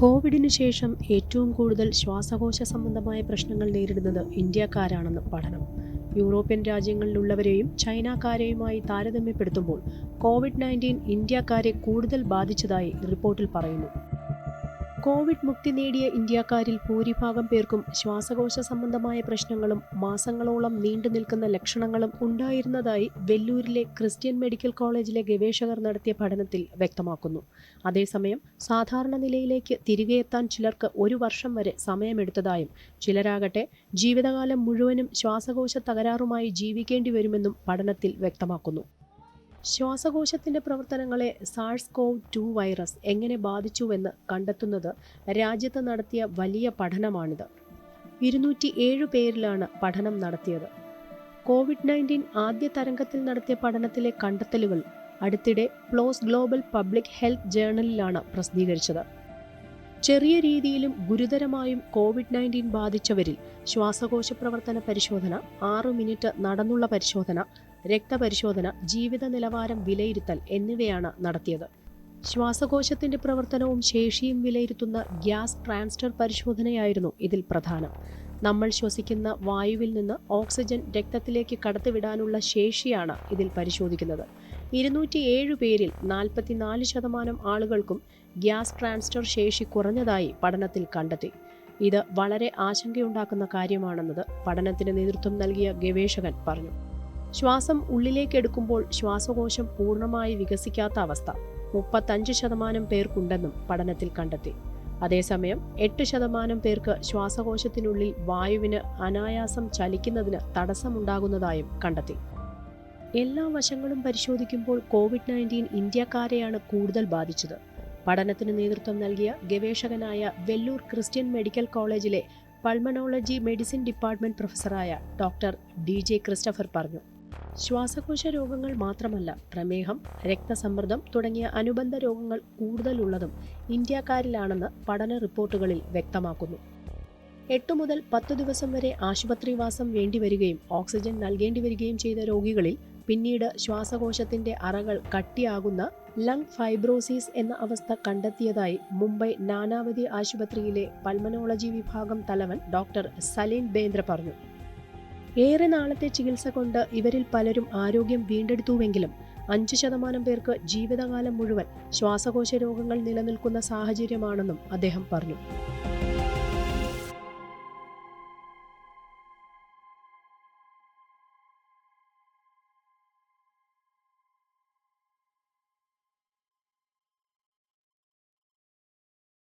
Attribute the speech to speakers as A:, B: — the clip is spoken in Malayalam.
A: കോവിഡിന് ശേഷം ഏറ്റവും കൂടുതൽ ശ്വാസകോശ സംബന്ധമായ പ്രശ്നങ്ങൾ നേരിടുന്നത് ഇന്ത്യക്കാരാണെന്ന് പഠനം. യൂറോപ്യൻ രാജ്യങ്ങളിലുള്ളവരെയും ചൈനക്കാരെയുമായി താരതമ്യപ്പെടുത്തുമ്പോൾ കോവിഡ് നയന്റീൻ ഇന്ത്യക്കാരെ കൂടുതൽ ബാധിച്ചതായി റിപ്പോർട്ടിൽ പറയുന്നു. കോവിഡ് മുക്തി നേടിയ ഇന്ത്യക്കാരിൽ ഭൂരിഭാഗം പേർക്കും ശ്വാസകോശ സംബന്ധമായ പ്രശ്നങ്ങളും മാസങ്ങളോളം നീണ്ടു നിൽക്കുന്ന ലക്ഷണങ്ങളും ഉണ്ടായിരുന്നതായി വെല്ലൂരിലെ ക്രിസ്ത്യൻ മെഡിക്കൽ കോളേജിലെ ഗവേഷകർ നടത്തിയ പഠനത്തിൽ വ്യക്തമാക്കുന്നു. അതേസമയം സാധാരണ നിലയിലേക്ക് തിരികെ എത്താൻ ചിലർക്ക് ഒരു വർഷം വരെ സമയമെടുത്തതായും ചിലരാകട്ടെ ജീവിതകാലം മുഴുവനും ശ്വാസകോശ തകരാറുമായി ജീവിക്കേണ്ടി വരുമെന്നും പഠനത്തിൽ വ്യക്തമാക്കുന്നു. ശ്വാസകോശത്തിന്റെ പ്രവർത്തനങ്ങളെ സാഴ്സ് കോവ് ടു വൈറസ് എങ്ങനെ ബാധിച്ചുവെന്ന് കണ്ടെത്തുന്നത് രാജ്യത്ത് നടത്തിയ വലിയ പഠനമാണിത്. ഇരുന്നൂറ്റി ഏഴ് പേരിലാണ് പഠനം നടത്തിയത്. കോവിഡ് നയന്റീൻ ആദ്യ തരംഗത്തിൽ നടത്തിയ പഠനത്തിലെ കണ്ടെത്തലുകൾ അടുത്തിടെ പ്ലോസ് ഗ്ലോബൽ പബ്ലിക് ഹെൽത്ത് ജേർണലിലാണ് പ്രസിദ്ധീകരിച്ചത്. ചെറിയ രീതിയിലും ഗുരുതരമായും കോവിഡ് നയന്റീൻ ബാധിച്ചവരിൽ ശ്വാസകോശ പ്രവർത്തന പരിശോധന ആറു മിനിറ്റ് നടന്നുള്ള പരിശോധന രക്തപരിശോധന ജീവിത നിലവാരം വിലയിരുത്തൽ എന്നിവയാണ് നടത്തിയത്. ശ്വാസകോശത്തിന്റെ പ്രവർത്തനവും ശേഷിയും വിലയിരുത്തുന്ന ഗ്യാസ് ട്രാൻസ്ഫർ പരിശോധനയായിരുന്നു ഇതിൽ പ്രധാനം. നമ്മൾ ശ്വസിക്കുന്ന വായുവിൽ നിന്ന് ഓക്സിജൻ രക്തത്തിലേക്ക് കടത്തിവിടാനുള്ള ശേഷിയാണ് ഇതിൽ പരിശോധിക്കുന്നത്. ഇരുന്നൂറ്റിയേഴ് പേരിൽ നാൽപ്പത്തിനാല് ശതമാനം ആളുകൾക്കും ഗ്യാസ് ട്രാൻസ്ഫർ ശേഷി കുറഞ്ഞതായി പഠനത്തിൽ കണ്ടെത്തി. ഇത് വളരെ ആശങ്കയുണ്ടാക്കുന്ന കാര്യമാണെന്നത് പഠനത്തിന് നേതൃത്വം നൽകിയ ഗവേഷകൻ പറഞ്ഞു. ശ്വാസം ഉള്ളിലേക്കെടുക്കുമ്പോൾ ശ്വാസകോശം പൂർണമായി വികസിക്കാത്ത അവസ്ഥ മുപ്പത്തഞ്ച് ശതമാനം പേർക്കുണ്ടെന്നും പഠനത്തിൽ കണ്ടെത്തി. അതേസമയം എട്ട് ശതമാനം പേർക്ക് ശ്വാസകോശത്തിനുള്ളിൽ വായുവിന് അനായാസം ചലിക്കുന്നതിന് തടസ്സമുണ്ടാകുന്നതായും കണ്ടെത്തി. എല്ലാ വശങ്ങളും പരിശോധിക്കുമ്പോൾ കോവിഡ് നയന്റീൻ ഇന്ത്യക്കാരെയാണ് കൂടുതൽ ബാധിച്ചത്. പഠനത്തിന് നേതൃത്വം നൽകിയ ഗവേഷകനായ വെല്ലൂർ ക്രിസ്ത്യൻ മെഡിക്കൽ കോളേജിലെ പൾമനോളജി മെഡിസിൻ ഡിപ്പാർട്ട്മെന്റ് പ്രൊഫസറായ ഡോക്ടർ ഡി ജെ ക്രിസ്റ്റഫർ പറഞ്ഞു. ശ്വാസകോശ രോഗങ്ങൾ മാത്രമല്ല പ്രമേഹം രക്തസമ്മർദ്ദം തുടങ്ങിയ അനുബന്ധ രോഗങ്ങൾ കൂടുതലുള്ളതും ഇന്ത്യക്കാരിലാണെന്ന് പഠന റിപ്പോർട്ടുകളിൽ വ്യക്തമാക്കുന്നു. എട്ട് മുതൽ പത്ത് ദിവസം വരെ ആശുപത്രിവാസം വേണ്ടിവരികയും ഓക്സിജൻ നൽകേണ്ടി വരികയും ചെയ്ത രോഗികളിൽ പിന്നീട് ശ്വാസകോശത്തിന്റെ അറകൾ കട്ടിയാകുന്ന ലങ് ഫൈബ്രോസിസ് എന്ന അവസ്ഥ കണ്ടെത്തിയതായി മുംബൈ നാനാവതി ആശുപത്രിയിലെ പൾമനോളജി വിഭാഗം തലവൻ ഡോക്ടർ സലീൻ ബേന്ദ്ര പറഞ്ഞു. ഏറെ നാളത്തെ ചികിത്സ കൊണ്ട് ഇവരിൽ പലരും ആരോഗ്യം വീണ്ടെടുത്തുവെങ്കിലും അഞ്ച് ശതമാനം പേർക്ക് ജീവിതകാലം മുഴുവൻ ശ്വാസകോശ രോഗങ്ങൾ നിലനിൽക്കുന്ന സാഹചര്യമാണെന്നും അദ്ദേഹം പറഞ്ഞു.